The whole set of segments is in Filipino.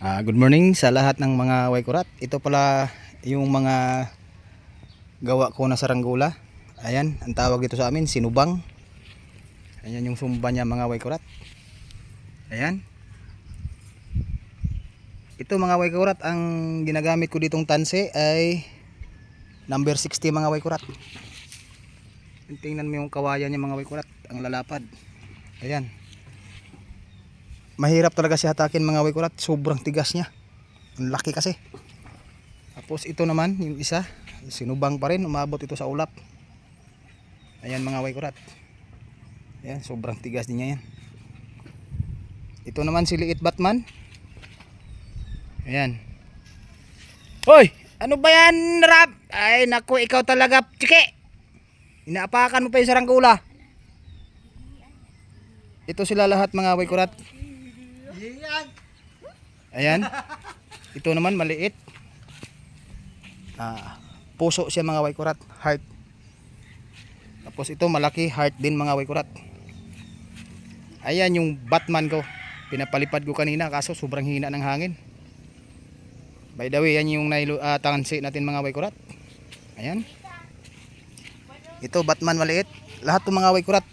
Ah, good morning sa lahat ng mga Waikurat. Ito pala yung mga gawa ko na saranggula. Ayan, ang tawag dito sa amin, sinubang. Ayan yung sumba niya mga Waikurat. Ayan. Ito mga Waikurat, ang ginagamit ko ditong tanse ay number 60 mga Waikurat. Tingnan mo yung kawayan niya mga Waikurat, ang lalapad. Ayan mahirap talaga siya hatakin mga wikurat sobrang tigas niya. Ang laki kasi. Tapos ito naman yung isa sinubang pa rin umabot ito sa ulap. Ayan mga wikurat ayan sobrang tigas din niya yan. Ito naman si liit batman. Ayan. Hoy! Ano ba yan rap ay naku ikaw talaga chike! Inaapakan mo pa yung saranggula ito sila lahat mga wikurat Ayan. Ito naman maliit. Ah, puso siya mga waikurat, heart. Tapos ito malaki heart din mga waikurat. Ayan yung Batman ko. Pinapalipad ko kanina kaso sobrang hina ng hangin. By the way, yan yung nailo uh, tangansi natin mga waikurat. Ayan. Ito Batman maliit. Lahat ng mga waikurat.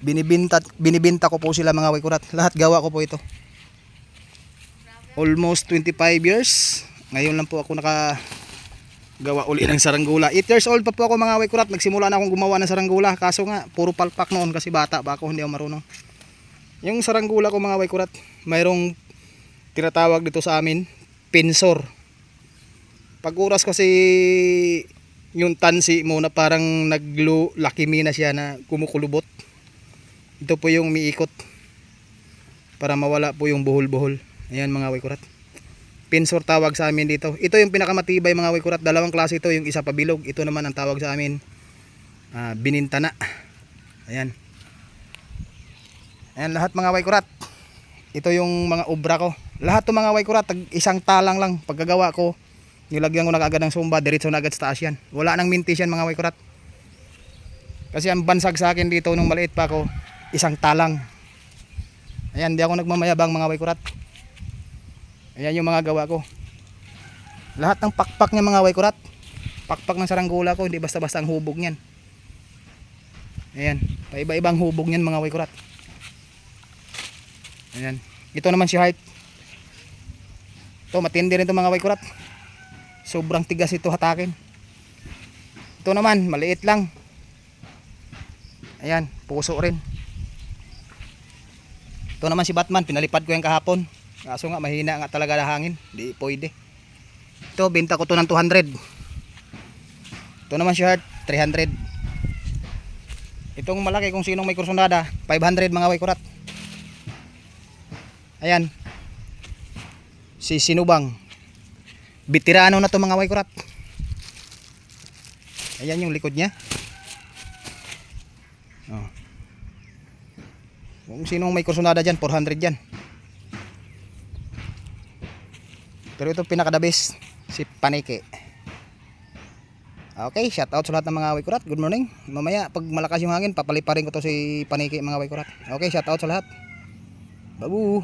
Binibinta binibinta ko po sila mga waikurat. Lahat gawa ko po ito. Almost 25 years. Ngayon lang po ako naka gawa uli ng saranggula 8 years old pa po ako mga wikurat. Nagsimula na akong gumawa ng saranggula kaso nga puro palpak noon kasi bata pa ako hindi ako marunong. Yung saranggula ko mga wikurat mayroong tinatawag dito sa amin pinsor pag oras kasi yung tansi mo na parang naglo lakimi na siya na kumukulubot ito po yung umiikot para mawala po yung buhol-buhol Ayan mga wikurat. Pinsor tawag sa amin dito. Ito yung pinakamatibay mga wikurat. Dalawang klase ito. Yung isa pabilog. Ito naman ang tawag sa amin. Uh, binintana. Ayan. Ayan lahat mga wikurat. Ito yung mga obra ko. Lahat ng mga wikurat. Tag isang talang lang. Pagkagawa ko. Nilagyan ko na agad ng sumba. Diretso na agad sa taas yan. Wala nang mintis yan mga wikurat. Kasi ang bansag sa akin dito nung maliit pa ako. Isang talang. Ayan, di ako nagmamayabang mga wikurat. Ayan yung mga gawa ko. Lahat ng pakpak niya mga waykurat. Pakpak ng saranggula ko, hindi basta-basta ang hubog niyan. Ayan, paiba-ibang hubog niyan mga waykurat. Ayan. Ito naman si height. Ito matindi rin ito mga waykurat. Sobrang tigas ito hatakin. Ito naman, maliit lang. Ayan, puso rin. Ito naman si Batman, pinalipad ko yung kahapon. Kaso nga mahina nga talaga na hangin. Di pwede. Ito benta ko to ng 200. Ito naman short 300. Itong malaki kung sinong may kursonada 500 mga waykurat. Ayan. Si Sinubang. Bitirano na to mga waykurat. Ayan yung likod niya. Oh. Kung sinong may kursonada dyan, 400 dyan. Pero ito pinaka the best si Panike. Okay, shout out sa lahat ng mga waykurat. Good morning. Mamaya pag malakas yung hangin, papaliparin ko to si Panike mga waykurat. Okay, shout out sa lahat. Babu.